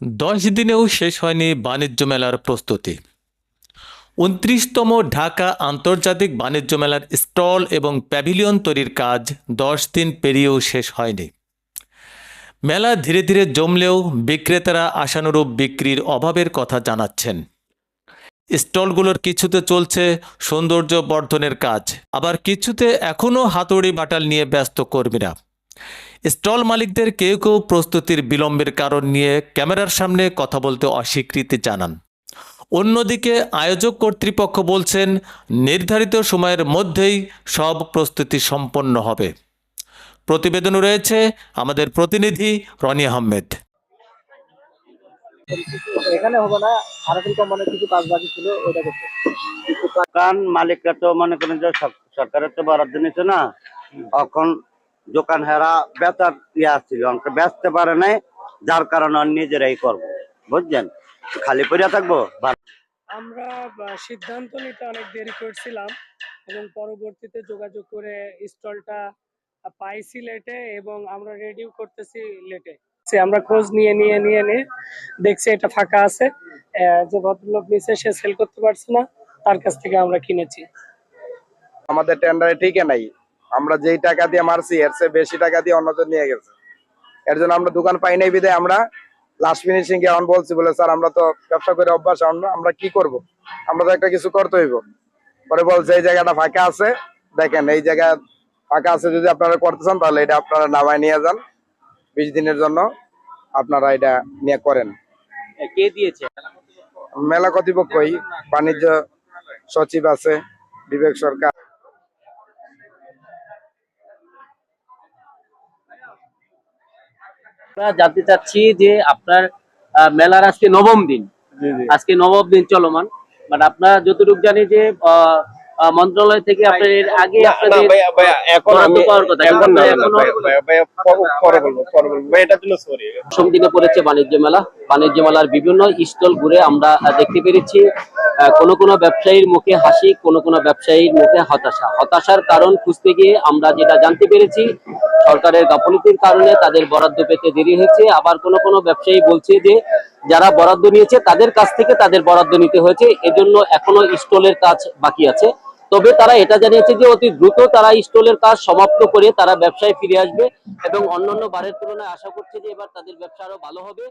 দশ দিনেও শেষ হয়নি বাণিজ্য মেলার প্রস্তুতি। উনত্রিশতম ঢাকা আন্তর্জাতিক বাণিজ্য মেলার স্টল এবং প্যাভিলিয়ন তৈরির কাজ দশ দিন পেরিয়েও শেষ হয়নি। মেলা ধীরে ধীরে জমলেও বিক্রেতারা আশানুরূপ বিক্রির অভাবের কথা জানাচ্ছেন। স্টলগুলোর কিছুতে চলছে সৌন্দর্য বর্ধনের কাজ, আবার কিছুতে এখনও হাতুড়ি বাটাল নিয়ে ব্যস্ত কর্মীরা। স্টল মালিকদের কেউ কেউ প্রস্তুতির বিলম্বের কারণ নিয়ে ক্যামেরার সামনে কথা বলতে অস্বীকৃতি জানান। অন্যদিকে আয়োজক কর্তৃপক্ষ বলছেন নির্ধারিত সময়ের মধ্যেই সব প্রস্তুতি সম্পন্ন হবে। প্রতিবেদনে রয়েছে আমাদের প্রতিনিধি রনি আহমেদ। এখানে হবে না কিছু কাজ বাকি ছিল ওটা করতে দোকান মালিকরা তো মনে করেন যে সর- সরকারের তো বরাদ্দ নিচ্ছে না এখন দোকান হেরা বেচার ইয়ে আসছিল অঙ্ক বেচতে পারে নাই যার কারণে আমি নিজেরাই করব। বুঝছেন? খালি পড়িয়া থাকব? বা- আমরা সিদ্ধান্ত নিতে অনেক দেরি করছিলাম এবং পরবর্তীতে যোগাযোগ করে স্টলটা পাইছি লেটে এবং আমরা রেডিও করতেছি লেটে আমরা খোঁজ নিয়ে নিয়ে নিয়ে নিয়ে দেখছি এটা ফাঁকা আছে আহ, যে ভদ্রলোক নিচে সে সেল করতে পারছে না তার কাছ থেকে আমরা কিনেছি। আমাদের টেন্ডারে ঠিকই নাই। আমরা যেই টাকা দিয়ে মারছি এর চেয়ে বেশি টাকা দিয়ে অন্যজন নিয়ে গেছে। এর জন্য আমরা দোকান পাই নাই বিদায় আমরা লাস্ট ফিনিশিং এখন বলছি বলে স্যার আমরা তো ব্যবসা করে অভ্যাস আমরা আমরা কি করব? আমরা তো একটা কিছু করতে হইব। পরে বলছে এই জায়গাটা ফাঁকা আছে। দেখেন এই জায়গা ফাঁকা আছে যদি আপনারা করতে চান তাহলে এটা আপনারা নামায় নিয়ে যান। বিশ দিনের জন্য আপনারা এটা নিয়ে করেন। কে দিয়েছে? মেলা কর্তৃপক্ষই বাণিজ্য সচিব আছে বিবেক সরকার। আমরা জানতে চাচ্ছি যে আপনার মেলার আজকে নবম দিন। আজকে নবম দিন চলমান। বাট আপনারা যতটুকু জানি যে মন্ত্রণালয় থেকে আপনার এর আগে আপনাদের এখন আমি কথা, এখন পরে- বলব পরে বলব। সরি দশম দিনে পড়েছে বাণিজ্য মেলা। বাণিজ্য মেলার বিভিন্ন স্টল ঘুরে আমরা দেখতে পেরেছি। কোন কোনো ব্যবসায়ীর মুখে হাসি কোনো কোন ব্যবসায়ীর মুখে হতাশা। হতাশার কারণ খুঁজতে গিয়ে আমরা যেটা জানতে পেরেছি সরকারের গাফলতির কারণে তাদের বরাদ্দ পেতে দেরি হয়েছে। আবার কোনো কোনো ব্যবসায়ী বলছে যে, যারা বরাদ্দ নিয়েছে তাদের কাছ থেকে তাদের বরাদ্দ নিতে হয়েছে। এজন্য এখনও স্টলের কাজ বাকি আছে। তবে তারা এটা জানিয়েছে যে, অতি দ্রুত তারা স্টলের কাজ সমাপ্ত করে তারা ব্যবসায় ফিরে আসবে এবং অন্যান্য বারের তুলনায় আশা করছে যে, এবার তাদের ব্যবসা আরও ভালো হবে।